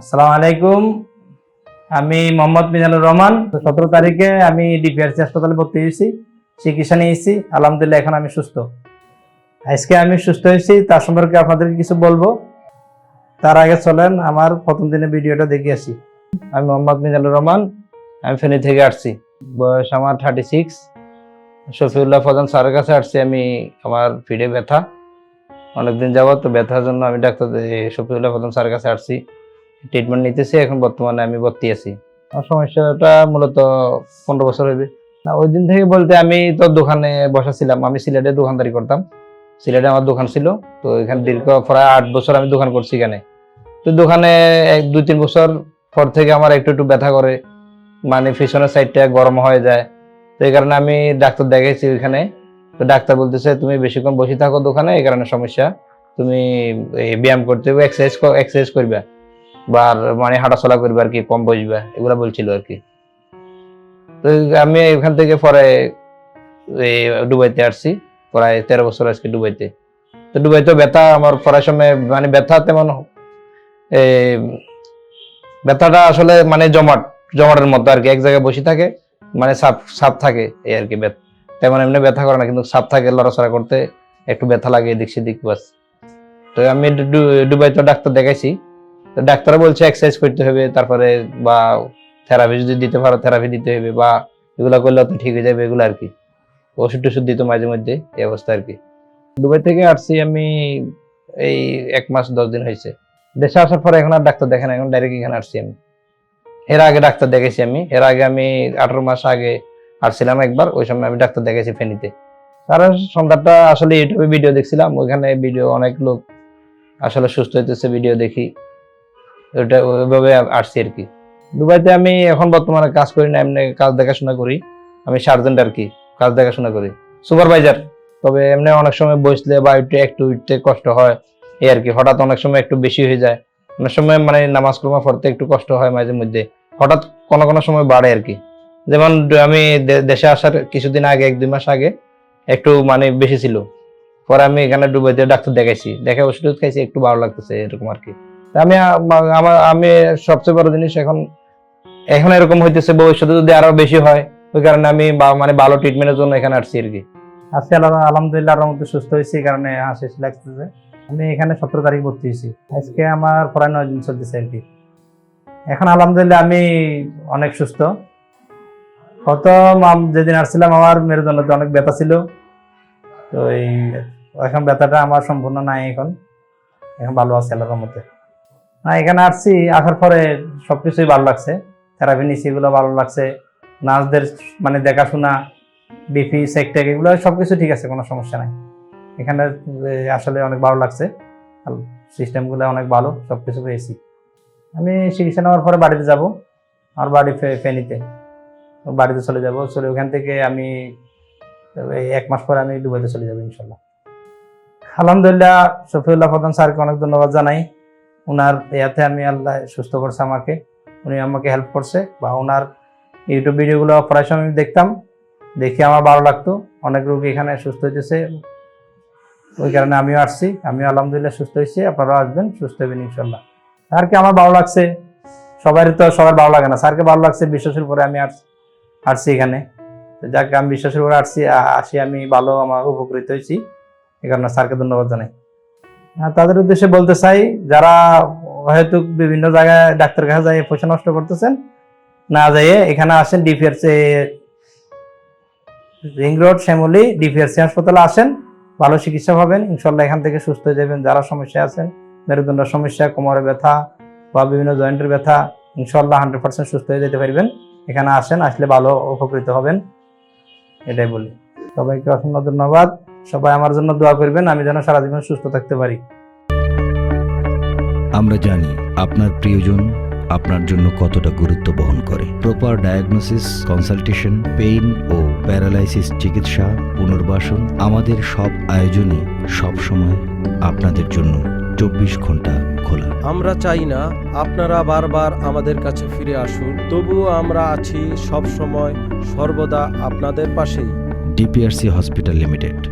আসসালামু আলাইকুম। আমি মোহাম্মদ মিজানুর রহমান। সতেরো তারিখে আমি ডিপিআরসি হাসপাতালে ভর্তি হয়েছি, চিকিৎসা নিয়েছি। আলহামদুলিল্লাহ, এখন আমি সুস্থ। আজকে আমি সুস্থ হয়েছি, তার সম্পর্কে আপনাদেরকে কিছু বলব। তার আগে চলেন, আমার প্রথম দিনে ভিডিওটা দেখে আসি। আমি মোহাম্মদ মিজানুর রহমান, আমি ফেনী থেকে আসছি। বয়স আমার থার্টি সিক্স শফিউল্লাহ প্রধান স্যারের কাছে আসছি আমি, আমার পিঠে ব্যথা। অনেকদিন যাবত তো ব্যথার জন্য আমি ডাক্তার শফিউল্লাহ প্রধান স্যারের কাছে আসছি। ট্রিটমেন্ট নিতেছি, এখন বর্তমানে আমি ভর্তি আছি। আমার সমস্যাটা মূলত পনেরো বছর হইবে। না, ওই দিন থেকে বলতে আমি তো দোকানে বসা ছিলাম, আমি সিলেটে দোকানদারি করতাম। সিলেটে আমার দোকান ছিল, তো এখানে দীর্ঘ প্রায় আট বছর আমি দোকান করছি এখানে। তো দোকানে এক, দুই, তিন বছর পর থেকে আমার একটু একটু ব্যথা করে মানে পিছনের সাইডটা গরম হয়ে যায়। তো এই কারণে আমি ডাক্তার দেখাইছি ওইখানে। তো ডাক্তার বলতেছে, তুমি বেশিক্ষণ বসে থাকো দোকানে, এই কারণে সমস্যা। তুমি ব্যায়াম করতে হবে এক্সারসাইজ এক্সারসাইজ করবে। বা মানে হাঁটাচলা করবে আর কি, কম বসবে, এগুলা বলছিল আর কি। তো আমি এখান থেকে পরে এই দুবাইতে আসছি, প্রায় তেরো বছর আজকে দুবাইতে। তো দুবাইতে ব্যথা, আমার পড়ার সময় মানে ব্যথা তেমন ব্যথাটা আসলে মানে জমাট, জমাটের মতো আর কি, এক জায়গায় বসে থাকে মানে সাপ সাপ থাকে, এই আর কি তেমন এমনি ব্যথা করে না, কিন্তু সাপ থাকে লড়াচড়া করতে, একটু ব্যথা লাগে, এদিক সেদিক বাস। তো আমি দু- ডাক্তার দেখাইছি ডাক্তার বলছে এক্সারসাইজ করতে হবে, তারপরে বা থেরাপি যদি দিতে পারো থেরাপি দিতে হবে বা এগুলো করলে তো ঠিক হয়ে যাবে এগুলো আর কি। ওষুধ টষুধ দিত মাঝে মধ্যে, এই অবস্থা আর কি। দুবাই থেকে আসছি আমি এই এক মাস দশ দিন হয়েছে। দেশে আসার পরে এখন আর ডাক্তার দেখেন এখন ডাইরেক্ট এখানে আসছি আমি। এর আগে ডাক্তার দেখেছি আমি, এর আগে আমি আঠারো মাস আগে আসছিলাম একবার, ওই সময় আমি ডাক্তার দেখেছি ফেনীতে। কারণ সন্ধ্যাটা আসলে ইউটিউবে ভিডিও দেখছিলাম, ওইখানে ভিডিও অনেক লোক আসলে সুস্থ হইতেছে ভিডিও দেখি। ওইটা ওইভাবে আসছি আর কি। দুবাইতে আমি এখন বর্তমানে কাজ করি না, এমনি কাজ দেখাশোনা করি। আমি সার্জেন্ট আর কি, কাজ দেখাশোনা করি। সুপারভাইজার, তবে এমনি অনেক সময় বসলে বা একটু একটু উঠতে কষ্ট হয়। এই আর কি, হঠাৎ অনেক সময় একটু বেশি হয়ে যায়। অনেক সময় মানে নামাজ কর্মা পড়তে একটু কষ্ট হয় মাঝে মধ্যে। হঠাৎ কোনো কোনো সময় বাড়ে আর কি। যেমন আমি দেশে আসার কিছুদিন আগে, এক, দুই মাস আগে একটু মানে বেশি ছিল। পরে আমি এখানে ডুবাইতে ডাক্তার দেখাইছি। দেখে ওষুধ খাইছি, একটু ভালো লাগতেছে এরকম আর কি। আমি আমার আমি সবচেয়ে বড় জিনিস এখন এখন এরকম হইতেছে ভবিষ্যতে যদি আরও বেশি হয়, ওই কারণে আমি মানে ভালো ট্রিটমেন্টের জন্য এখানে আসছি আর কি। আজকে আলহামদুলিল্লাহ রহমতে সুস্থ হয়েছি কারণে হাসি লাগতেছে। আমি এখানে সতেরো তারিখ ভর্তি হয়েছি। আজকে আমার প্রায় নয় দিন চলতেছে আর কি। এখন আলহামদুলিল্লাহ আমি অনেক সুস্থ। প্রথম যেদিন আসছিলাম আমার মেরুদণ্ডতে অনেক ব্যথা ছিল। তো এই এখন ব্যথাটা আমার সম্পূর্ণ নাই এখন। এখন ভালো আছে, আল্লাহর মধ্যে না, এখানে আসছি, আসার পরে সব কিছুই ভালো লাগছে। থেরাপি নিচ্ছি এগুলো ভালো লাগছে। নার্সদের মানে দেখাশোনা বিপি সেকটেক এগুলো সব কিছু ঠিক আছে, কোনো সমস্যা নাই। এখানে আসলে অনেক ভালো লাগছে। সিস্টেমগুলো অনেক ভালো, সবকিছু পেয়েছি। আমি চিকিৎসা নেওয়ার পরে বাড়িতে যাব, আমার বাড়ি ফেনীতে। বাড়িতে চলে যাব, চলে ওখান থেকে আমি এক মাস পরে আমি দুবাইতে চলে যাব, ইনশাল্লাহ। আলহামদুলিল্লাহ, শফিউল্লাহ প্রধান স্যারকে অনেক ধন্যবাদ জানাই। ওনার ইয়াতে আমি আল্লাহ সুস্থ করছে আমাকে, উনি আমাকে হেল্প করছে বা ওনার ইউটিউব ভিডিওগুলো প্রায় সময় আমি দেখতাম, দেখে আমার ভালো লাগতো। অনেক রোগী এখানে সুস্থ হইতেছে, ওই কারণে আমিও আসছি, আমিও আলহামদুলিল্লাহ সুস্থ হয়েছি, আপনারাও আসবেন, সুস্থ হবেন ইনশাল্লাহ স্যারকে আমার ভালো লাগছে? সবারই তো সবার ভালো লাগে না। স্যারকে ভালো লাগছে, বিশ্বাসের পরে আমি আস- আসছি এখানে। যাকে, আমি বিশ্বাসের পরে আসছি আসি, আমি ভালো, আমার উপকৃত হয়েছি। এই কারণে স্যারকে ধন্যবাদ জানাই। তাদের উদ্দেশ্যে বলতে চাই, যারা হয়তো বিভিন্ন জায়গায় ডাক্তার কাছে যায় পয়সা নষ্ট করতেছেন, না যাইয়ে এখানে আসেন, DPRC ring road, Shyamoli, DPRC হাসপাতালে আসেন, ভালো চিকিৎসা পাবেন ইনশাল্লাহ এখান থেকে সুস্থ হয়ে যাবেন, যারা সমস্যা আছেন, মেরুদণ্ডের সমস্যা, কোমরে ব্যথা বা বিভিন্ন জয়েন্টের ব্যথা, ইনশাল্লাহ হান্ড্রেড পার্সেন্ট সুস্থ হয়ে যেতে পারবেন। এখানে আসেন, আসলে ভালো, উপকৃত হবেন, এটাই বলি। সবাইকে অসংখ্য ধন্যবাদ। সবাই আমার জন্য দোয়া করবেন আমি যেন সারা জীবন সুস্থ থাকতে পারি। আমরা জানি আপনার প্রিয়জন আপনার জন্য কতটা গুরুত্ব বহন করে। প্রপার ডায়াগনোসিস কনসালটেশন পেইন ও প্যারালাইসিস চিকিৎসা পুনর্বাসন আমাদের সব আয়োজনই সব সময় আপনাদের জন্য চব্বিশ ঘণ্টা খোলা। আমরা চাই না আপনারা বারবার আমাদের কাছে ফিরে আসুন তবুও আমরা আছি সব সময় সর্বদা আপনাদের পাশেই। DPRC hospital limited